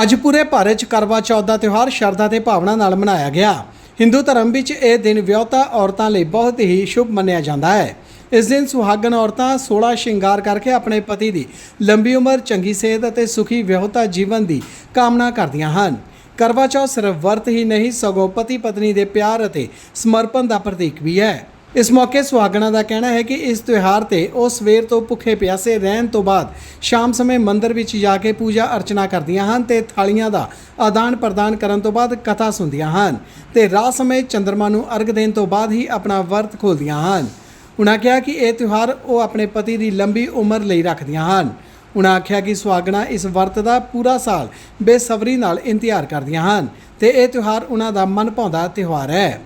ਅੱਜ ਪੂਰੇ ਭਾਰਤ 'ਚ ਕਰਵਾ ਚੌਥ ਦਾ ਤਿਉਹਾਰ ਸ਼ਰਧਾ ਤੇ ਭਾਵਨਾ ਨਾਲ ਮਨਾਇਆ ਗਿਆ। ਹਿੰਦੂ ਧਰਮ ਵਿੱਚ ਇਹ ਦਿਨ ਵਿਆਹੁਤਾ ਔਰਤਾਂ ਲਈ ਬਹੁਤ ਹੀ ਸ਼ੁਭ ਮੰਨਿਆ ਜਾਂਦਾ ਹੈ। ਇਸ ਦਿਨ ਸੁਹਾਗਣ ਔਰਤਾਂ 16 ਸ਼ਿੰਗਾਰ ਕਰਕੇ ਆਪਣੇ ਪਤੀ ਦੀ ਲੰਬੀ ਉਮਰ, ਚੰਗੀ ਸਿਹਤ ਅਤੇ ਸੁਖੀ ਵਿਆਹੁਤਾ ਜੀਵਨ ਦੀ ਕਾਮਨਾ ਕਰਦੀਆਂ ਹਨ। ਕਰਵਾ ਚੌਥ ਸਿਰਫ ਵਰਤ ਹੀ ਨਹੀਂ, ਸਗੋਂ ਪਤੀ ਪਤਨੀ ਦੇ ਪਿਆਰ ਅਤੇ ਸਮਰਪਣ ਦਾ ਪ੍ਰਤੀਕ ਵੀ ਹੈ। ਇਸ ਮੌਕੇ ਸੁਹਾਗਣਾ ਦਾ ਕਹਿਣਾ ਹੈ ਕਿ ਇਸ ਤਿਉਹਾਰ ਤੇ ਉਹ ਸਵੇਰ ਤੋਂ ਭੁੱਖੇ ਪਿਆਸੇ ਰਹਿਣ ਤੋਂ ਬਾਅਦ ਸ਼ਾਮ ਸਮੇਂ ਮੰਦਿਰ ਵਿੱਚ ਜਾ ਕੇ ਪੂਜਾ ਅਰਚਨਾ ਕਰਦੀਆਂ ਹਨ ਤੇ ਥਾਲੀਆਂ ਦਾ ਆਦਾਨ ਪ੍ਰਦਾਨ ਕਰਨ ਤੋਂ ਬਾਅਦ ਕਥਾ ਸੁਣਦੀਆਂ ਹਨ ਤੇ ਰਾਤ ਸਮੇਂ ਚੰ드ਰਮਾ ਨੂੰ ਅਰਗ ਦੇਣ ਤੋਂ ਬਾਅਦ ਹੀ ਆਪਣਾ ਵਰਤ ਖੋਲਦੀਆਂ ਹਨ। ਉਹਨਾਂ ਕਿਹਾ ਕਿ ਇਹ ਤਿਉਹਾਰ ਉਹ ਆਪਣੇ ਪਤੀ ਦੀ ਲੰਬੀ ਉਮਰ ਲਈ ਰੱਖਦੀਆਂ ਹਨ। ਉਹਨਾਂ ਆਖਿਆ ਕਿ ਸੁਹਾਗਣਾ ਇਸ ਵਰਤ ਦਾ ਪੂਰਾ ਸਾਲ ਬੇਸਬਰੀ ਨਾਲ ਇੰਤਜ਼ਾਰ ਕਰਦੀਆਂ ਹਨ ਤੇ ਇਹ ਤਿਉਹਾਰ ਉਹਨਾਂ ਦਾ ਮਨ ਭਾਉਂਦਾ ਤਿਉਹਾਰ ਹੈ।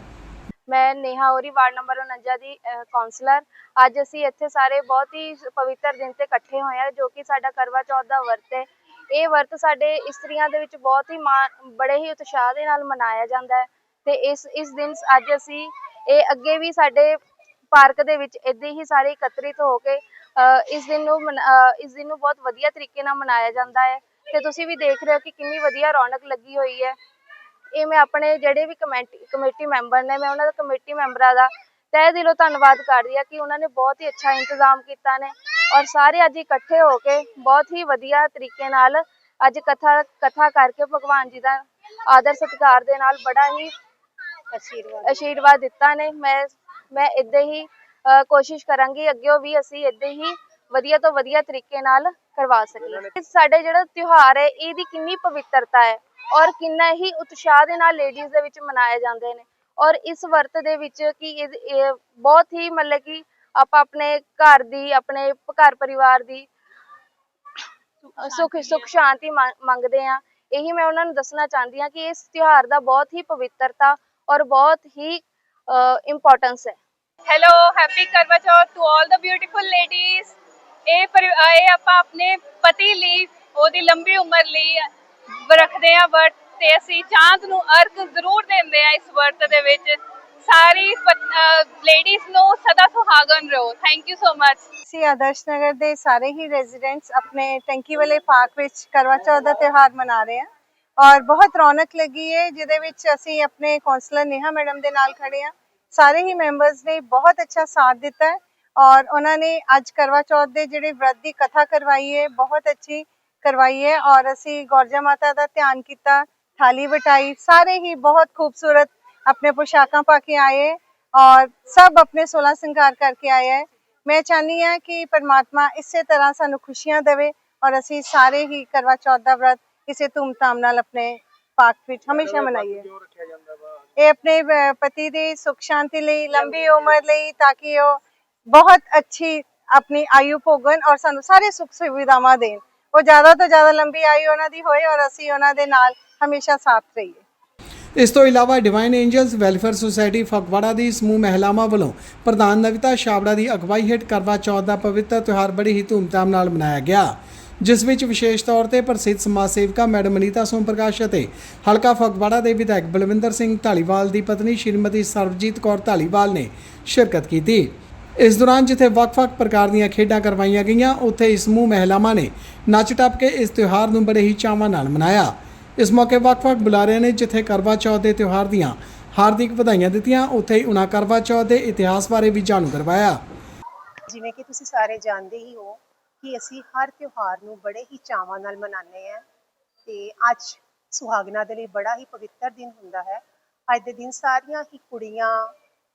ਮੈਂ ਨੇਹਾ ਔਰੀ ਵਾਰਡ ਨੰਬਰ 49 ਦੀ ਅਹ, ਕਾਉਂਸਲਰ ਅੱਜ ਅਸੀਂ ਇੱਥੇ ਸਾਰੇ ਬਹੁਤ ਹੀ ਪਵਿੱਤਰ ਦਿਨ ਤੇ ਇਕੱਠੇ ਹੋਏ ਹਾਂ ਜੋ ਕਿ ਸਾਡਾ ਕਰਵਾ ਚੌਥ ਦਾ ਵਰਤ ਹੈ। ਇਹ ਵਰਤ ਸਾਡੇ ਇਸਤਰੀਆਂ ਦੇ ਵਿੱਚ ਬਹੁਤ ਹੀ ਮਾਣ ਬੜੇ ਹੀ ਉਤਸ਼ਾਹ ਦੇ ਨਾਲ ਮਨਾਇਆ ਜਾਂਦਾ ਹੈ। ਤੇ ਇਸ ਇਸ ਦਿਨ ਅੱਜ ਅਸੀਂ ਇਹ ਅੱਗੇ ਵੀ ਸਾਡੇ ਪਾਰਕ ਦੇ ਵਿੱਚ ਇੱਦਾਂ ਹੀ ਸਾਰੇ ਇਕੱਤਰਿਤ ਹੋ ਕੇ ਅਹ, ਇਸ ਦਿਨ ਨੂੰ ਮਨਾ- ਇਸ ਦਿਨ ਨੂੰ ਬਹੁਤ ਵਧੀਆ ਤਰੀਕੇ ਨਾਲ ਮਨਾਇਆ ਜਾਂਦਾ ਹੈ। ਤੇ ਤੁਸੀਂ ਵੀ ਦੇਖ ਰਹੇ ਹੋ ਕਿ ਕਿੰਨੀ ਵਧੀਆ ਰੌਣਕ ਲੱਗੀ ਹੋਈ ਹੈ। ਇਹ ਮੈਂ ਆਪਣੇ ਜਿਹੜੇ ਵੀ ਕਮੇਟੀ ਕਮੇਟੀ ਮੈਂਬਰ ਨੇ ਮੈਂ ਉਹਨਾਂ ਦਾ ਕਮੇਟੀ ਮੈਂਬਰਾਂ ਦਾ ਤਹਿ ਦਿਲੋਂ ਧੰਨਵਾਦ ਕਰਦੀ ਹਾਂ ਕਿ ਉਹਨਾਂ ਨੇ ਬਹੁਤ ਹੀ ਅੱਛਾ ਇੰਤਜ਼ਾਮ ਕੀਤਾ ਨੇ ਔਰ ਸਾਰੇ ਅੱਜ ਇਕੱਠੇ ਹੋ ਕੇ ਬਹੁਤ ਹੀ ਵਧੀਆ ਤਰੀਕੇ ਨਾਲ ਅੱਜ ਕਥਾ ਕਥਾ ਕਰਕੇ ਭਗਵਾਨ ਜੀ ਦਾ ਆਦਰ ਸਤਿਕਾਰ ਦੇ ਨਾਲ ਬੜਾ ਹੀ ਆਸ਼ੀਰਵਾਦ। ਆਸ਼ੀਰਵਾਦ ਦਿੱਤਾ ਨੇ। ਮੈਂ ਮੈਂ ਇਦਾਂ ਹੀ ਕੋਸ਼ਿਸ਼ ਕਰਾਂਗੀ ਅੱਗਿਓਂ ਵੀ ਅਸੀਂ ਇਦਾਂ ਹੀ ਵਧੀਆ ਤੋਂ ਵਧੀਆ ਤਰੀਕੇ ਨਾਲ ਕਰਵਾ ਸਕੀਏ। ਸਾਡੇ ਜਿਹੜਾ ਤਿਉਹਾਰ ਹੈ ਇਹਦੀ ਕਿੰਨੀ ਪਵਿੱਤਰਤਾ ਹੈ। ਔਰ ਕਿੰਨਾ ਹੀ ਉਤਸ਼ਾਹ ਦੇ ਨਾਲ ਲੇਡੀਜ਼ ਦੇ ਵਿੱਚ ਮਨਾਏ ਜਾਂਦੇ ਨੇ। ਔਰ ਇਸ ਵਰਤ ਦੇ ਵਿੱਚ ਕਿ ਇਹ ਬਹੁਤ ਹੀ ਮਤਲਬ ਕਿ ਆਪਾਂ ਆਪਣੇ ਘਰ ਦੀ ਆਪਣੇ ਘਰ ਪਰਿਵਾਰ ਦੀ ਸੁਖ ਸੁਖ ਸ਼ਾਂਤੀ ਮੰਗ- ਮੰਗਦੇ ਆ ਇਹੀ ਮੈਂ ਉਹਨਾਂ ਨੂੰ ਦੱਸਣਾ ਚਾਹੁੰਦੀ ਹਾਂ ਕਿ ਇਸ ਤਿਉਹਾਰ ਦਾ ਬਹੁਤ ਹੀ ਪਵਿੱਤਰਤਾ ਔਰ ਬਹੁਤ ਹੀ ਇੰਪੋਰਟੈਂਸ ਹੈ। Hello happy Karva Chauth to all the beautiful ladies ਇਹ ਇਹ ਆਪਾਂ ਆਪਣੇ ਪਤੀ ਲਈ ਉਹਦੀ ਲੰਬੀ ਉਮਰ ਲਈ ਰੱਖਦੇ ਆ ਵਰਤ ਤੇ ਅਸੀਂ ਚਾਂਦ ਨੂੰ ਅਰਗ ਜ਼ਰੂਰ ਦਿੰਦੇ ਆ ਇਸ ਵਰਤ ਦੇ ਵਿੱਚ। ਸਾਰੀ ਲੇਡੀਜ਼ ਨੂੰ ਸਦਾ ਸੁਹਾਗਨ ਰਹੋ। ਥੈਂਕ ਯੂ ਸੋ ਮਚ ਅਸੀਂ ਆਦਰਸ਼ ਨਗਰ ਦੇ ਸਾਰੇ ਹੀ ਰੈਜ਼ੀਡੈਂਟਸ ਆਪਣੇ ਟੈਂਕੀ ਵਾਲੇ ਪਾਰਕ ਵਿੱਚ ਕਰਵਾ ਚੌਥ ਦਾ ਤਿਉਹਾਰ ਮਨਾ ਰਹੇ ਹਾਂ ਔਰ ਬਹੁਤ ਰੌਣਕ ਲੱਗੀ ਹੈ ਜਿਹਦੇ ਵਿੱਚ ਅਸੀਂ ਆਪਣੇ ਕਾਉਂਸਲਰ ਨੇਹਾ ਮੈਡਮ ਦੇ ਨਾਲ ਖੜੇ ਆ। ਸਾਰੇ ਹੀ ਮੈਂਬਰਸ ਨੇ ਬਹੁਤ ਅੱਛਾ ਸਾਥ ਦਿੱਤਾ ਔਰ ਉਹਨਾਂ ਨੇ ਅੱਜ ਕਰਵਾ ਚੌਥ ਦੇ ਜਿਹੜੇ ਵਰਤ ਦੀ ਕਥਾ ਕਰਵਾਈ ਹੈ ਬਹੁਤ ਅੱਛੀ ਕਰਵਾਈ ਹੈ ਔਰ ਅਸੀਂ ਗੌਰਜਾ ਮਾਤਾ ਦਾ ਧਿਆਨ ਕੀਤਾ ਥਾਲੀ ਵਟਾਈ ਸਾਰੇ ਹੀ ਬਹੁਤ ਖੂਬਸੂਰਤ ਆਪਣੇ ਪੁਸ਼ਾਕਾਂ ਪਾ ਕੇ ਆਏ ਔਰ ਸਭ ਆਪਣੇ 16 ਸਿੰਗਾਰ ਕਰਕੇ ਆਏ ਹੈ। ਮੈਂ ਚਾਹਨੀ ਹਾਂ ਕਿ ਪਰਮਾਤਮਾ ਇਸੇ ਤਰ੍ਹਾਂ ਸਾਨੂੰ ਖੁਸ਼ੀਆਂ ਦੇਵੇ ਔਰ ਅਸੀਂ ਸਾਰੇ ਹੀ ਕਰਵਾ ਚੌਥ ਦਾ ਵਰਤ ਇਸੇ ਧੂਮਧਾਮ ਨਾਲ ਆਪਣੇ ਪਾਕ ਵਿੱਚ ਹਮੇਸ਼ਾ ਮਨਾਈਏ। ਇਹ ਆਪਣੇ ਪਤੀ ਦੀ ਸੁਖ ਸ਼ਾਂਤੀ ਲਈ ਲੰਬੀ ਉਮਰ ਲਈ ਤਾਂ ਕਿ ਉਹ ਬਹੁਤ ਅੱਛੀ ਆਪਣੀ ਆਯੂ ਭੋਗਣ ਔਰ ਸਾਨੂੰ ਸਾਰੇ ਸੁੱਖ ਸੁਵਿਧਾਵਾਂ ਦੇਣ। ਉਹ ਜ਼ਿਆਦਾ ਤੋਂ ਜ਼ਿਆਦਾ ਲੰਬੀ ਆਯੂ ਉਹਨਾਂ ਦੀ ਹੋਏ ਔਰ ਅਸੀਂ ਉਹਨਾਂ ਦੇ ਨਾਲ ਹਮੇਸ਼ਾ ਸਾਥ ਰਹੀਏ। ਇਸ ਤੋਂ ਇਲਾਵਾ divine angels welfare society Phagwara ਦੀ ਸਮੂਹ ਮਹਿਲਾਵਾਂ ਵੱਲੋਂ ਪ੍ਰਧਾਨ ਨਵਿਤਾ ਛਾਬੜਾ ਦੀ ਅਗਵਾਈ ਹੇਠ ਕਰਵਾ ਚੌਥ ਦਾ ਪਵਿੱਤਰ ਤਿਉਹਾਰ ਬੜੀ ਹੀ ਧੂਮਧਾਮ ਨਾਲ ਮਨਾਇਆ ਗਿਆ। ਜਿਸ ਵਿੱਚ ਵਿਸ਼ੇਸ਼ ਤੌਰ ਤੇ ਪ੍ਰਸਿੱਧ ਸਮਾਜ ਸੇਵਿਕਾ ਮੈਡਮ ਅਨੀਤਾ ਸੋਮ ਪ੍ਰਕਾਸ਼ ਅਤੇ ਹਲਕਾ ਫਗਵਾੜਾ ਦੇ ਵਿਧਾਇਕ ਬਲਵਿੰਦਰ ਸਿੰਘ ਢਾਲੀਵਾਲ ਦੀ ਪਤਨੀ ਸ਼੍ਰੀਮਤੀ ਸਰਬਜੀਤ ਕੌਰ ਢਾਲੀਵਾਲ ਨੇ ਸ਼ਿਰਕਤ ਕੀਤੀ। ਇਸ ਦੌਰਾਨ ਜਿੱਥੇ ਵੱਖ-ਵੱਖ ਪ੍ਰਕਾਰ ਦੀਆਂ ਖੇਡਾਂ ਕਰਵਾਈਆਂ ਗਈਆਂ, ਉੱਥੇ ਇਸ ਸਮੂਹ ਮਹਿਲਾਵਾਂ ਨੇ ਨੱਚ ਟੱਪ ਕੇ ਇਸ ਤਿਉਹਾਰ ਨੂੰ ਬੜੇ ਹੀ ਚਾਵਾਂ ਨਾਲ ਮਨਾਇਆ। ਇਸ ਮੌਕੇ ਵੱਖ-ਵੱਖ ਬੁਲਾਰਿਆਂ ਨੇ ਜਿੱਥੇ ਕਰਵਾ ਚੌਥ ਦੇ ਤਿਉਹਾਰ ਦੀਆਂ ਹਾਰਦਿਕ ਵਧਾਈਆਂ ਦਿੱਤੀਆਂ, ਉੱਥੇ ਹੀ ਉਹਨਾਂ ਕਰਵਾ ਚੌਥ ਦੇ ਇਤਿਹਾਸ ਬਾਰੇ ਵੀ ਜਾਣੂ ਕਰਵਾਇਆ। ਜਿਵੇਂ ਕਿ ਤੁਸੀਂ ਸਾਰੇ ਜਾਣਦੇ ਹੀ ਹੋ ਕਿ ਅਸੀਂ ਹਰ ਤਿਉਹਾਰ ਨੂੰ ਬੜੇ ਹੀ ਚਾਵਾਂ ਨਾਲ ਮਨਾਉਂਦੇ ਆ ਤੇ ਅੱਜ ਸੁਹਾਗਣਾ ਦੇ ਲਈ ਬੜਾ ਹੀ ਪਵਿੱਤਰ ਦਿਨ ਹੁੰਦਾ ਹੈ। ਅੱਜ ਦੇ ਦਿਨ ਸਾਰੀਆਂ ਹੀ ਕੁੜੀਆਂ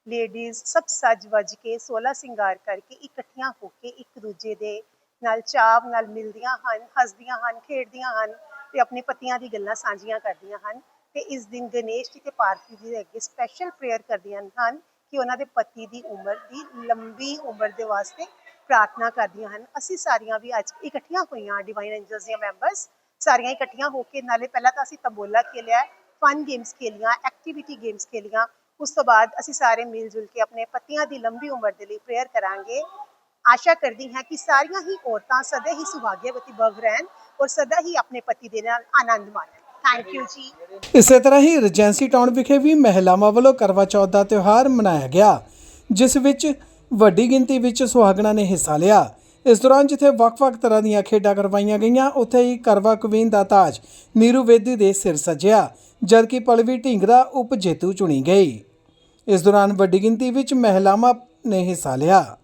ਲੇਡੀਜ਼ ਸਭ ਸੱਜ ਵੱਜ ਕੇ 16 ਸਿੰਗਾਰ ਕਰਕੇ ਇਕੱਠੀਆਂ ਹੋ ਕੇ ਇੱਕ ਦੂਜੇ ਦੇ ਨਾਲ ਚਾਵ ਨਾਲ ਮਿਲਦੀਆਂ ਹਨ, ਹੱਸਦੀਆਂ ਹਨ, ਖੇਡਦੀਆਂ ਹਨ ਤੇ ਆਪਣੇ ਪਤੀਆਂ ਦੀ ਗੱਲਾਂ ਸਾਂਝੀਆਂ ਕਰਦੀਆਂ ਹਨ ਤੇ ਇਸ ਦਿਨ ਗਣੇਸ਼ ਜੀ ਤੇ ਪਾਰਥੀ ਜੀ ਦੇ ਅੱਗੇ ਸਪੈਸ਼ਲ ਪ੍ਰੇਅਰ ਕਰਦੀਆਂ ਹਨ ਕਿ ਉਹਨਾਂ ਦੇ ਪਤੀ ਦੀ ਉਮਰ ਦੀ ਲੰਬੀ ਉਮਰ ਦੇ ਵਾਸਤੇ ਪ੍ਰਾਰਥਨਾ ਕਰਦੀਆਂ ਹਨ। ਅਸੀਂ ਸਾਰੀਆਂ ਵੀ ਅੱਜ ਇਕੱਠੀਆਂ ਹੋਈਆਂ ਡਿਵਾਈਨ ਐਂਜਲਸ ਦੀਆਂ ਮੈਂਬਰਸ ਸਾਰੀਆਂ ਇਕੱਠੀਆਂ ਹੋ ਕੇ ਨਾਲੇ ਪਹਿਲਾਂ ਤਾਂ ਅਸੀਂ ਤਬੋਲਾ ਖੇਲਿਆ ਫਨ ਗੇਮਸ ਖੇਲੀਆਂ ਐਕਟੀਵਿਟੀ ਗੇਮਸ ਖੇਲੀਆਂ ਉਸ ਤੋਂ ਬਾਅਦ ਅਸੀਂ ਸਾਰੇ ਮਿਲ ਜੁਲ ਕੇ ਆਪਣੇ ਪਤੀਆਂ ਦੀ ਲੰਬੀ ਉਮਰ ਦੇ ਲਈ ਪ੍ਰੇਅਰ ਕਰਾਂਗੇ। ਆਸ਼ਾ ਕਰਦੀ ਹਾਂ ਕਿ ਸਾਰੀਆਂ ਹੀ ਔਰਤਾਂ ਸਦਾ ਹੀ ਸੁਭਾਗਿਆਵਤੀ ਬਣ ਰਹਿਣ ਔਰ ਸਦਾ ਹੀ ਆਪਣੇ ਪਤੀ ਦੇ ਨਾਲ ਆਨੰਦ ਮਾਣਨ। ਥੈਂਕ ਯੂ ਜੀ। ਇਸੇ ਤਰ੍ਹਾਂ ਹੀ ਰਜੈਂਸੀ ਟਾਊਨ ਵਿਖੇ ਵੀ ਮਹਿਲਾਵਾਂ ਵੱਲੋਂ ਕਰਵਾ ਚੌਥ ਦਾ ਤਿਉਹਾਰ ਮਨਾਇਆ ਗਿਆ, ਜਿਸ ਵਿੱਚ ਵੱਡੀ ਗਿਣਤੀ ਵਿੱਚ ਸੁਹਾਗਣਾਂ ਨੇ ਹਿੱਸਾ ਲਿਆ। ਇਸ ਦੌਰਾਨ ਜਿੱਥੇ ਵੱਖ-ਵੱਖ ਤਰ੍ਹਾਂ ਦੀਆਂ ਖੇਡਾਂ ਕਰਵਾਈਆਂ ਗਈਆਂ, ਉੱਥੇ ਹੀ ਕਰਵਾ ਕੁਵੀਨ ਦਾ ਤਾਜ ਨੀਰੂ ਵੇਦੀ ਦੇ ਸਿਰ ਸਜਿਆ, ਜਦਕਿ ਪਲਵੀ ਢੀਂਗਰਾ ਉਪ ਜੇਤੂ ਚੁਣੀ ਗਈ। ਇਸ ਦੌਰਾਨ ਵੱਡੀ ਗਿਣਤੀ ਵਿੱਚ ਮਹਿਲਾਵਾਂ ਨੇ ਹਿੱਸਾ ਲਿਆ।